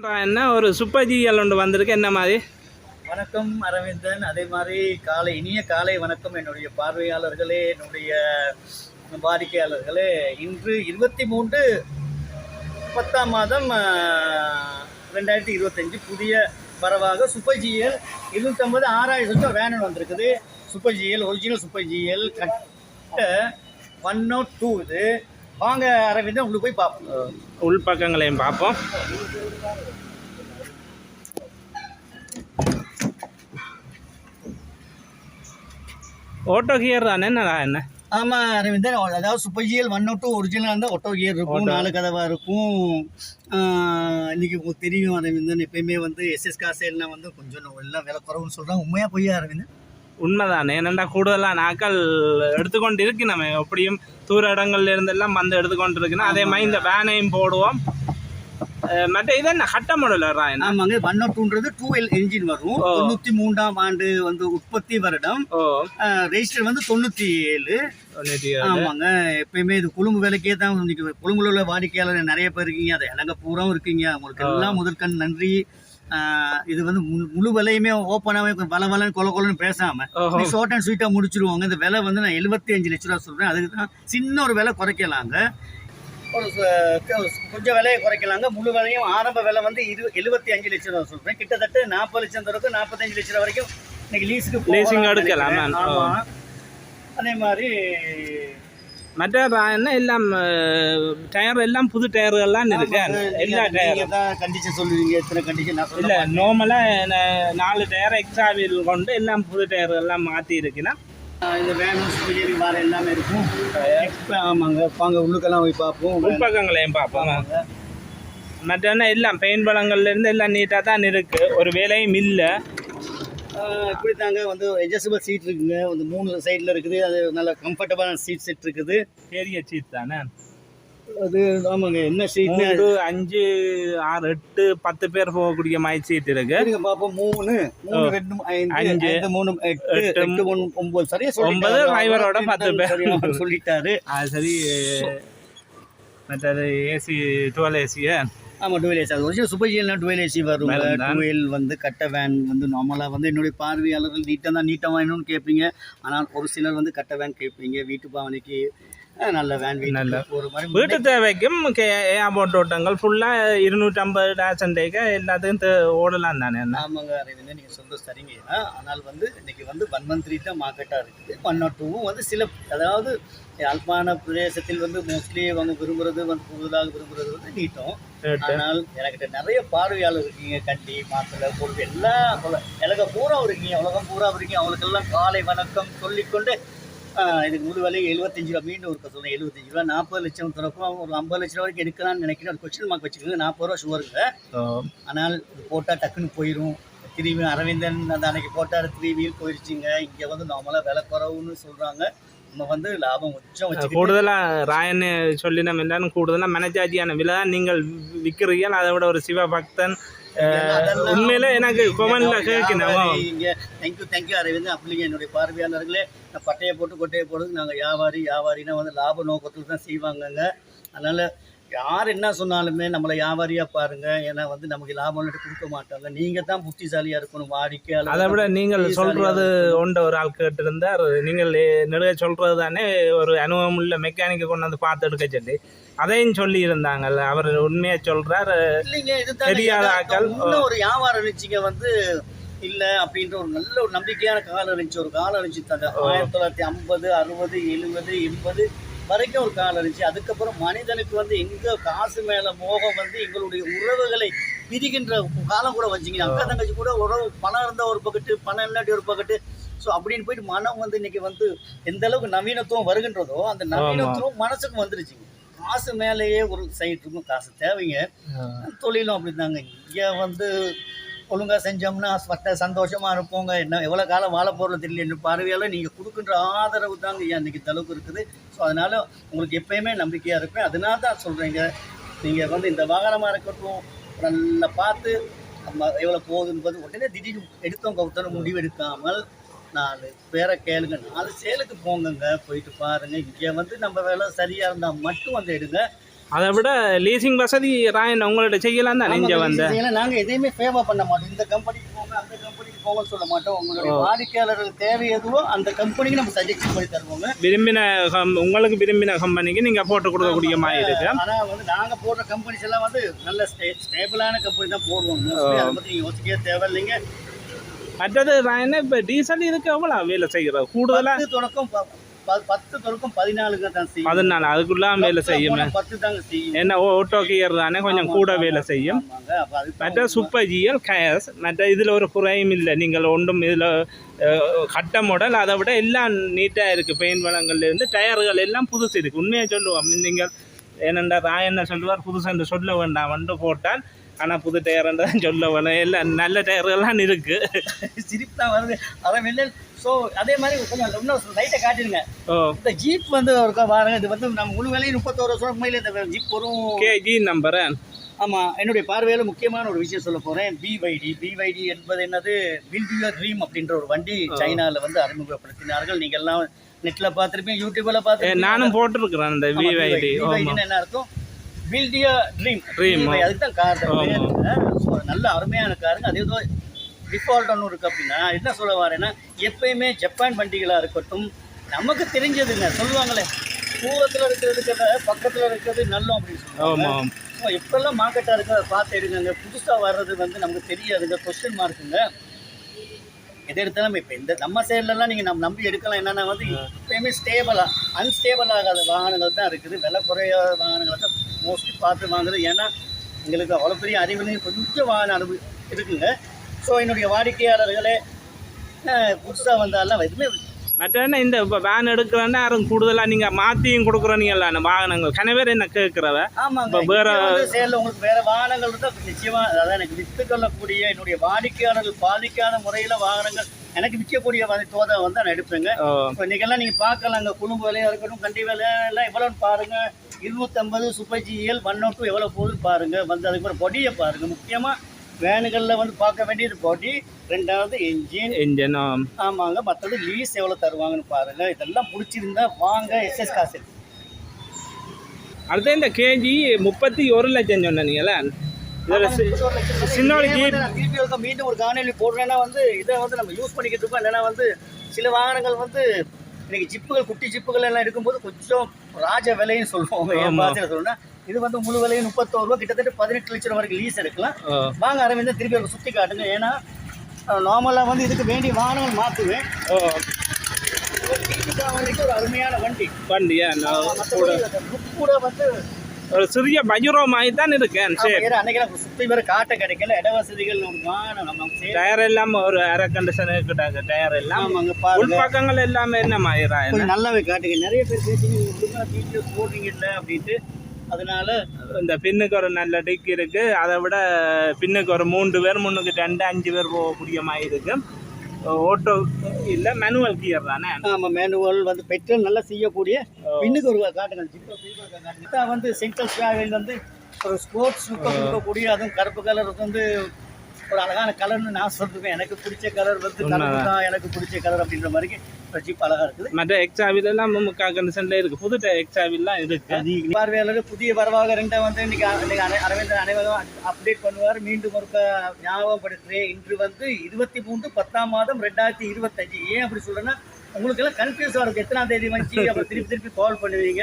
என்ன ஒரு சுப்பஜியல் ஒன்று வந்திருக்கு. என்ன மாதிரி? வணக்கம் அரவிந்தன். அதே மாதிரி காலை இனிய காலை வணக்கம் என்னுடைய பார்வையாளர்களே என்னுடைய வாடிக்கையாளர்களே. இன்று இருபத்தி மூன்று பத்தாம் மாதம் ரெண்டாயிரத்தி இருபத்தஞ்சு புதிய வரவாக சூப்பர் ஜிஎல் இருநூற்றம்பது ஆறாயிரம் ரூபாய் வேனன் வந்திருக்குது. Super GL original super GL கட்ட ஒன் நாட் டூ இது. வாங்க அரவிந்தன் உங்களுக்கு போய் பார்ப்போம் உள் பக்கங்களையும் பார்ப்போம் ஓட்டோ கியர் தானே? என்னடா என்ன? ஆமாம் அரவிந்தன் அதாவது super GL one two original இருந்தால் ஒட்டோ கியர் இருக்கும். நாலு கதவாக இருக்கும். ஆஹ் இன்னைக்கு உங்களுக்கு தெரியும் அரவிந்தன் எப்பயுமே வந்து எஸ்எஸ் காசேல்லாம் வந்து கொஞ்சம் எல்லாம் விலை குறவுன்னு சொல்கிறாங்க உண்மையாக பொய்யா அரவிந்தன் உண்மைதானே? என்னண்டா கூடுதலாக நாட்கள் எடுத்துக்கொண்டு இருக்கு நம்ம எப்படியும் தூர இடங்கள்ல இருந்தெல்லாம் வந்து எடுத்துக்கொண்டு இருக்குன்னா அதே மாதிரி இந்த வேனையும் போடுவோம். மற்ற இது என்ன? கட்ட என்ன? ஆமாங்க. ஒன் டூன்றது டூ எல் என்ஜின் வரும். ஓ. தொண்ணூற்றி மூன்றாம் ஆண்டு வந்து உற்பத்தி வருடம். ரெஜிஸ்டர் வந்து தொண்ணூற்றி ஏழு. ஆமாங்க. எப்பயுமே இது கொழும்பு விலைக்கே தான் கொழும்புல உள்ள வாடிக்கையாளர் நிறைய பேர் இருக்கீங்க. அதை இலங்கை பூராவும் இருக்கீங்க. உங்களுக்கு எல்லாம் முதற்கண் நன்றி. இது வந்து முழு- விலையுமே ஓப்பனாகவே வள வளன்னு கொல கொலன்னு பேசாம ஓஹோ. ஷார்ட் அண்ட் ஸ்வீட்டாக முடிச்சிருவாங்க. இந்த விலை வந்து நான் எழுபத்தி அஞ்சு லட்ச ரூபா சொல்கிறேன் அதுக்கு தான் சின்ன ஒரு விலை குறைக்கலாங்க. ஒரு கொஞ்சம் விலையை குறைக்கலாங்க. முழு விலையும் ஆரம்ப விலை வந்து இரு எழுபத்தி அஞ்சு லட்ச ரூபா சொல்கிறேன் கிட்டத்தட்ட நாற்பது லட்சம் தரக்கு நாற்பத்தஞ்சு லட்ச ரூபா வரைக்கும் இன்னைக்கு லீஸுக்கு Leasing எடுக்கலாம். ஆமாம். அதே மாதிரி மற்ற என்ன எல்லாம் டயர் எல்லாம் புது டயர்கள்லாம் இருக்கு. எல்லா டயர் நீங்கள் தான் கண்டிஷன் சொல்லுவீங்க. எத்தனை கண்டிஷன் இல்ல சொல்ல நார்மலா நாலு டயர் எக்ஸ்ட்ரா வீல் கொண்டு எல்லாம் புது டயர் எல்லாம் மாத்தி இருக்குன்னா. இந்த சுபஜரி வார எல்லாமே இருக்கும். ஆமாங்க. வாங்க உள்ளுக்கெல்லாம் போய் பார்ப்போம். உள்பக்கங்களையும் பார்ப்போம். மற்ற எல்லாம் பெயிண்ட் பழங்கள்ல இருந்து எல்லாம் நீட்டாக தான் இருக்கு. ஒரு வேலையும் இல்லை. இப்படி தாங்க வந்து அட்ஜஸ்டபிள் சீட் இருக்குங்க. வந்து மூணு சைடில் இருக்குது. அது நல்ல கம்ஃபர்டபுளான சீட் செட் இருக்குது. பெரிய சீட் தானே? அது ஆமாங்க. என்ன மூன்று அஞ்சு ஆறு எட்டு பத்து பேர் போகக்கூடிய மாதிரி சீட் இருக்கு. சரிங்க பார்ப்போம். மூணு மூணு ரெண்டு அஞ்சு, மூணு எட்டு எட்டு, மூணு ஒன்பது. சரியா ஒன்பது. டிரைவரோட பத்து பேர். சொல்லிட்டாரு. அது சரி. மற்றது ஏசி டுவெல் ஏசியை ஆமா டுவெல் ஏசி அது ஒரிஜினல் சூப்பர் ஜிஎல்னா டுவெல் ஏசி வரும். டுவெல் வந்து கட்ட வேன் வந்து நார்மலாக வந்து என்னுடைய பார்வையாளர்கள் நீட்டாக தான் நீட்டாக வேணும்னு கேட்பீங்க. ஆனால் ஒரு சிலர் வந்து கட்ட வேன் கேட்பீங்க. வீட்டு பாவனைக்கு நல்ல வேன் நல்ல. ஒரு மாதிரி வீட்டு தேவைக்கும் ஏர்போர்ட் ஓட்டங்கள் ஃபுல்லாக இருநூற்றம்பது டேசன்டேக்கு எல்லாத்துக்கும் தே- ஓடலாம் தானே ஆமாங்க அரவிந்தன் நீங்கள் சொல்கிறது சரிங்க ஆனால் வந்து இன்னைக்கு வந்து ஒன் மந்த் த்ரீ தான் மார்க்கெட்டாக இருக்குது ஒன் நாட் டூவும் வந்து சில அதாவது யாழ்ப்பாண பிரதேசத்தில் வந்து மோஸ்ட்லி அவங்க விரும்புறது வந்து கூடுதலாக விரும்புறது வந்து நீட்டம். ஆனால் எனக்கிட்ட நிறைய பார்வையாளர் இருக்கீங்க கண்டி மாத்தலை பொருள் எல்லாம் உல- உலகம் பூரா இருக்கீங்க உலகம் பூரா இருக்கீங்க அவங்களுக்கெல்லாம் காலை வணக்கம் சொல்லிக்கொண்டு இதுக்கு முழு விலை எழுபத்தஞ்சு ரூபா மீண்டும் ஒரு சொல்றேன் எழுபத்தஞ்சு ரூபா. நாற்பது லட்சம் திறக்கும். ஒரு ஐம்பது லட்ச ரூபா வரைக்கும் எடுக்கலாம்னு நினைக்கிறேன். ஒரு கொஸ்டின் மார்க் வச்சுக்கோங்க. நாற்பது ரூபா ஷுவருங்க ஓ ஆனால் போட்டால் டக்குன்னு போயிடும் திரும்பி அரவிந்தன் அந்த அன்னைக்கு போட்டார் த்ரீ வீல் போயிடுச்சுங்க இங்கே வந்து நார்மலாக விலை குறவுன்னு சொல்கிறாங்க நம்ம வந்து லாபம் வச்சு கூடுதலாக ராயன் சொல்லி நம்ம எல்லாரும் கூடுதலாக மனஜாஜியான விலை தான் நீங்கள் விற்கிறீங்க அதை விட ஒரு சிவபக்தன் உண்மையில எனக்கு கொமெண்ட்ல கேட்கணும் இங்கே தேங்க்யூ தேங்க்யூ அரவிந்தன் அப்படிங்க என்னுடைய பார்வையாளர்களே பட்டையை போட்டு கொட்டையை போட்டு நாங்கள் வியாபாரி வியாபாரினா வந்து லாப நோக்கத்தில் தான் செய்வாங்கங்க. அதனால் யார் என்ன சொன்னாலுமே நம்மளை வியாபாரியாக பாருங்க. ஏன்னா வந்து நமக்கு லாபம் கொடுக்க மாட்டாங்க. நீங்கள் தான் புத்திசாலியாக இருக்கணும். வாடிக்கையாளர் அதை விட நீங்கள் சொல்றது ஒன்ற ஒரு ஆள் கேட்டிருந்தார். நீங்கள் நெடுக சொல்றது தானே ஒரு அனுபவம் உள்ள மெக்கானிக்கை கொண்டு வந்து பார்த்து எடுக்க சொல்லி. அதையும் சொல்லி இருந்தாங்கல்ல. அவர் உண்மையை இதுதான் தெரியாத. இன்னும் ஒரு வியாபாரம் இருந்துச்சுங்க வந்து இல்ல அப்படின்ற ஒரு நல்ல ஒரு நம்பிக்கையான காலம் இருந்துச்சு. ஒரு காலம் இருந்துச்சு தந்த ஆயிரத்தி தொள்ளாயிரத்தி ஐம்பது அறுபது எழுபது எண்பது வரைக்கும் ஒரு காலம் இருந்துச்சு. அதுக்கப்புறம் மனிதனுக்கு வந்து எங்க காசு மேல மோகம் வந்து எங்களுடைய உறவுகளை பிரிகின்ற காலம் கூட வந்துச்சுங்க. அக்கா தங்கச்சி கூட உறவு பணம் இருந்தா ஒரு பக்கெட்டு பணம் இல்லாட்டி ஒரு பக்கெட்டு ஸோ அப்படின்னு போயிட்டு மனம் வந்து இன்னைக்கு வந்து எந்த அளவுக்கு நவீனத்துவம் வருகின்றதோ அந்த நவீனத்துவம் மனசுக்கு வந்துருச்சுங்க காசு மேலேயே ஒரு சைட் இருக்கும். காசு தேவைங்க. தொழிலும் அப்படிதாங்க. இங்கே வந்து ஒழுங்காக செஞ்சோம்னா பட்ட சந்தோஷமாக இருப்போங்க. என்ன எவ்வளோ காலம் வாழ போகிறது தெரியல. என்று பார்வையால் நீங்கள் கொடுக்குன்ற ஆதரவு தாங்க ஐயா இன்றைக்கி தளவுக்கு இருக்குது. ஸோ அதனால் உங்களுக்கு எப்பயுமே நம்பிக்கையாக இருப்பேன். அதனால தான் சொல்கிறீங்க நீங்கள் வந்து இந்த வாகனமாக இருக்கட்டும் நல்லா பார்த்து நம்ம எவ்வளோ போகுதுன்னு பார்த்து உடனே திடீர்னு எடுத்தோம் கவுத்தோம் முடிவெடுக்காமல் நாலு பேரை கேளுங்க. நாலு சேலுக்கு போங்கங்க. போயிட்டு பாருங்கள் இங்கே வந்து நம்ம வேலை சரியாக இருந்தால் மட்டும் வந்து எடுங்க. அதை விட லீசிங் வசதி ராயன் உங்கள்ட்ட செய்யலாம் தான் இங்கே வந்து ஏன்னா நாங்க எதையுமே ஃபேவர் பண்ண மாட்டோம். இந்த கம்பெனிக்கு போங்க அந்த கம்பெனிக்கு போங்கன்னு சொல்ல மாட்டோம். உங்களுடைய வாடிக்கையாளர்கள் தேவை எதுவோ அந்த கம்பெனிக்கு நம்ம சஜெக்ஷன் பண்ணி தருவோங்க. விரும்பின கம்- உங்களுக்கு விரும்பின கம்பெனிக்கு நீங்கள் போட்டு கொடுக்கக்கூடிய மாதிரி இருக்கு. ஆனா வந்து நாங்க போடுற கம்பெனிஸ் எல்லாம் வந்து நல்ல ஸ்டேபிளான கம்பெனி தான் போடுவோம். அதை பத்தி நீங்க யோசிக்கவே தேவையில்லைங்க. மற்றது ராயன் இப்போ டீசல் இதுக்கு எவ்வளோ வேலை செய்கிறது கூடுதலாக தொடக்கம் பத்து தொடக்கம் பதினாலுங்க தான் செய்யும். பதினாலு அதுக்குள்ள வேலை செய்யும். பத்து தாங்க செய்யும். என்ன ஓட்டோ கியர் தானே கொஞ்சம் கூட வேலை செய்யும். மற்ற சூப்பர் ஜிஎல் கயஸ் மற்ற இதில் ஒரு குறையும் இல்லை. நீங்கள் ஒன்றும் இதில் கட்ட மாடல் அதை விட எல்லாம் நீட்டாக இருக்குது பெயிண்ட் வளங்கள்லேருந்து டயர்கள் எல்லாம் புதுசு இருக்குது உண்மையாக சொல்லுவோம். நீங்கள் ஏனென்றா ராயண்ண சொல்லுவார்? புதுசு என்று சொல்ல வேண்டாம். வந்து போட்டால் ஆனால் புது டயர் தான் சொல்ல வேணும். எல்லாம் நல்ல டயர்கள்லாம் இருக்குது சிரிப்பு தான் வருது. அதான் வெளில ஸோ அதே மாதிரி கொஞ்சம் இன்னும் லைட்டை காட்டிடுங்க. இந்த ஜீப் வந்து ஒரு வாருங்க இது வந்து நம்ம முழு வேலையும் முப்பத்தோரு வருஷம் உண்மையில இந்த ஜீப் வரும். கேஜி நம்பரு ஆமாம் என்னுடைய பார்வையில் முக்கியமான ஒரு விஷயம் சொல்ல போகிறேன் பிவைடி பிவைடி என்பது என்னது? பில்ட் யுவர் ட்ரீம் அப்படின்ற ஒரு வண்டி சைனாவில் வந்து அறிமுகப்படுத்தினார்கள். நீங்கள் எல்லாம் நெட்டில் பார்த்துருப்பீங்க யூடியூப்பில் பார்த்து நானும் போட்டிருக்கிறேன் அந்த விவைடி என்ன அர்த்தம்? பில்ட் யுவர் ட்ரீம் ஆ. அதுக்கு தான் கார் ஸோ நல்ல அருமையான காருங்க. அதே ஏதோ டிஃபால்ட் ஒன்று இருக்குது அப்படின்னா என்ன சொல்ல வரேன்னா எப்பயுமே ஜப்பான் வண்டிகளாக இருக்கட்டும் நமக்கு தெரிஞ்சதுங்க சொல்லுவாங்களே தூரத்தில் இருக்கிறதுக்கு பக்கத்தில் இருக்கிறது நல்லோம் அப்படின்னு சொல்லுவாங்க. எப்பெல்லாம் மார்க்கெட்டாக இருக்கோ அதை பார்த்து எடுங்க புதுசாக வர்றது வந்து நமக்கு தெரியாதுங்க கொஸ்டின் மார்க்குங்க எது எடுத்தாலும் இப்போ இந்த நம்ம சைட்லலாம் நீங்கள் நம்ம நம்பி எடுக்கலாம். என்னென்னா வந்து எப்பயுமே ஸ்டேபிளாக அன்ஸ்டேபிள் ஆகாத வாகனங்கள் தான் இருக்குது. விலை குறையாத வாகனங்களை தான் மோஸ்ட்லி பார்த்து வாங்குறது. ஏன்னா எங்களுக்கு அவ்வளோ பெரிய அறிவுலையும் கொஞ்சம் வாகன அனுபவி இருக்குங்க. ஸோ என்னுடைய வாடிக்கையாளர்களே புதுசாக வந்தாலும் எதுவுமே மற்ற என்ன இந்த இப்போ வேன் எடுக்கிறேன்னா யாரும் கூடுதலாக நீங்கள் மாற்றியும் கொடுக்குறீங்கல்ல வாகனங்கள். கன பேர் என்ன கேட்குறவ ஆமாங்க. வேற- சேல்ல உங்களுக்கு வேற வாகனங்கள் இருந்தால் நிச்சயமா அதாவது எனக்கு வித்து கொள்ளக்கூடிய என்னுடைய வாடிக்கையாளர்கள் பாதிக்காத முறையில வாகனங்கள் எனக்கு விற்கக்கூடிய தோதை வந்து நான் எடுப்பேங்க. இப்போ இன்னைக்கெல்லாம் நீங்க பார்க்கலாங்க. குழும்பு விலையா இருக்கட்டும் கண்டி விலை எல்லாம் எவ்வளோன்னு பாருங்க. இருநூத்தம்பது சூப்பர் ஜிஎல் ஒன் டூ எவ்வளோ போகுதுன்னு பாருங்க. வந்து அதுக்கு ஒரு பொடியை பாருங்க. முக்கியமா வேனுகளில் வந்து பார்க்க வேண்டியது பொடி ரெண்டாவது என்ஜின் இன்ஜின் ஆமாங்க. மற்றது லீஸ் எவ்வளோ தருவாங்கன்னு பாருங்க. இதெல்லாம் பிடிச்சிருந்தா வாங்க எஸ்எஸ் காசு. அடுத்து இந்த கேஜி முப்பத்தி ஒரு லட்சம் சொன்னீங்களே இதில் சின்ன ஒரு ஜீப் நான் திருப்பி ஒருக்கா மீண்டும் ஒரு காணொலி போடுறேன்னா வந்து இதை வந்து நம்ம யூஸ் பண்ணிக்கிட்டு இருக்கோம். இல்லைன்னா வந்து சில வாகனங்கள் வந்து இன்னைக்கு ஜிப்புகள் குட்டி ஜிப்புகள் எல்லாம் எடுக்கும்போது கொஞ்சம் ராஜ விலைன்னு சொல்லுவோம். என் சொல்லணும்னா இது வந்து முழு விலையும் முப்பத்தோரு ரூபா கிட்டத்தட்ட பதினெட்டு லட்சம் வரைக்கும் லீஸ் எடுக்கலாம். வாங்க அரவிந்தன் திருப்பி ஒரு சுற்றி காட்டுங்க. ஏன்னா நார்மலாக வந்து இதுக்கு வேண்டிய வாகனங்கள் மாற்றுவேன் ஒரு அருமையான வண்டி. வண்டியா கூட வந்து ஒரு சிறிய மாதிரி தான் இருக்கேன் சரி. அன்னைக்கு சுற்றி வர காட்ட கிடைக்கல இட வசதிகள் டயர் எல்லாம் ஒரு ஏர் கண்டிஷன் இருக்கிட்டாங்க டயர் எல்லாம். ஆமாங்க பாருங்க. உள்பக்கங்கள் எல்லாமே என்ன கொஞ்சம் நல்லாவே காட்டுங்க. நிறைய பேர் பேசுறீங்க நீங்க ஒழுங்கா வீடியோஸ் போடுறீங்க இல்லை? அப்படின்ட்டு. அதனால இந்த பின்னுக்கு ஒரு நல்ல டிக் இருக்கு. அதை விட பின்னுக்கு ஒரு மூன்று பேர் முன்னுக்கு ரெண்டு அஞ்சு பேர் போகக்கூடிய மாதிரி இருக்கு. ஓட்டோ இல்லை மேனுவல் கியர் தானே? நம்ம மேனுவல் வந்து பெட்ரோல் நல்லா செய்யக்கூடிய பின்னுக்கு ஒரு காட்டுங்க ஜிப்போ பின்னுக்கு ஒரு காட்டுங்க இதான் வந்து ஸ்டாவில் வந்து ஒரு ஸ்போர்ட்ஸ் லுக்கை கொடுக்கக்கூடிய அதுவும் கருப்பு கலர் வந்து ஒரு அழகான கலர்னு நான் சொல்றேன். எனக்கு பிடிச்ச கலர் வந்து கருப்பு தான். எனக்கு பிடிச்ச கலர் அப்படின்ற மாதிரி ஒரு ஜிப் இருக்குது. மற்ற எக்ஸாவில் எல்லாம் முக்கா கண்டிஷன்ல இருக்கு. புது எக்ஸாவில்லாம் இருக்கு. அது பார்வையாளர் புதிய வரவாக ரெண்டா வந்து இன்னைக்கு இன்னைக்கு அரவிந்தன் அனைவரும் அப்டேட் பண்ணுவார். மீண்டும் ஒருக்க ஞாபகப்படுத்துறேன். இன்று வந்து இருபத்தி மூன்று பத்தாம் மாதம் ரெண்டாயிரத்தி இருபத்தஞ்சு. ஏன் அப்படி சொல்றேன்னா உங்களுக்கு எல்லாம் கன்ஃபியூஸ் ஆகும் எத்தனாம் தேதி வந்துச்சு? அப்புறம் திருப்பி திருப்பி கால் பண்ணுவீங்க.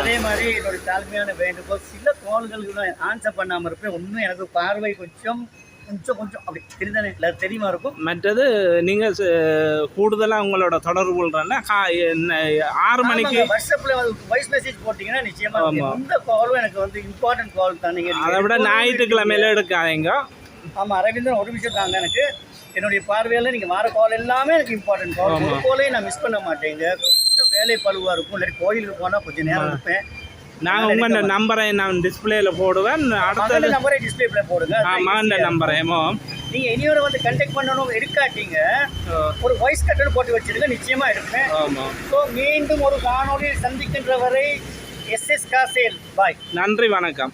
அதே மாதிரி என்னோட தாழ்மையான வேண்டுகோள் சில கால்களுக்கு நான் ஆன்சர் பண்ணாம இருப்பேன். ஒன்றும் எனக்கு பார்வை கொஞ்சம் கொஞ்சம் கொஞ்சம் அப்படி தெரிந்தானே தெரியுமா இருக்கும்? மற்றது நீங்க ச- கூடுதலா உங்களோட தொடர்பு கொள்றேன்னா கா- என்ன, ஆறு மணிக்கு வாட்ஸ்அப்ல வாய்ஸ் மெசேஜ் போட்டீங்கன்னா நிச்சயமா ஆமா. எந்த காலும் எனக்கு வந்து இம்பார்ட்டன்ட் கால் தான். நீங்க அதை விட ஞாயிற்றுக்கிழமையில எடுக்காதீங்க. ஆமா அரவிந்தன் ஒரு விஷயம் தாங்க எனக்கு. என்னுடைய பார்வையில நீங்க வார கால் எல்லாமே எனக்கு இம்பார்ட்டன்ட் கால் ஒரு காலையும் நான் மிஸ் பண்ண மாட்டேங்க. கொஞ்சம் வேலை பழுவா இருக்கும். இல்லாட்டி கோயிலுக்கு போனா கொஞ்சம் நேரம் இருப்பேன். நாங்க உங்க நம்பரை நான் டிஸ்பிளேல போடுவேன். அடுத்தது மகன் நம்பரே டிஸ்பிளேல போடுங்க. ஆ, மகன் நம்பர் ஏமோ. நீங்க இனியோட வந்து கண்டெக்ட் பண்ணணும் எடுக்காட்டீங்க. ஒரு வாய்ஸ் கட்டல் போட்டு வச்சிருங்க நிச்சயமா எடுப்பேன். ஆமா. ஸோ மீண்டும் ஒரு காணொலியில் சந்திக்கின்ற வரை எஸ் எஸ் காசேல். பாய் நன்றி வணக்கம்.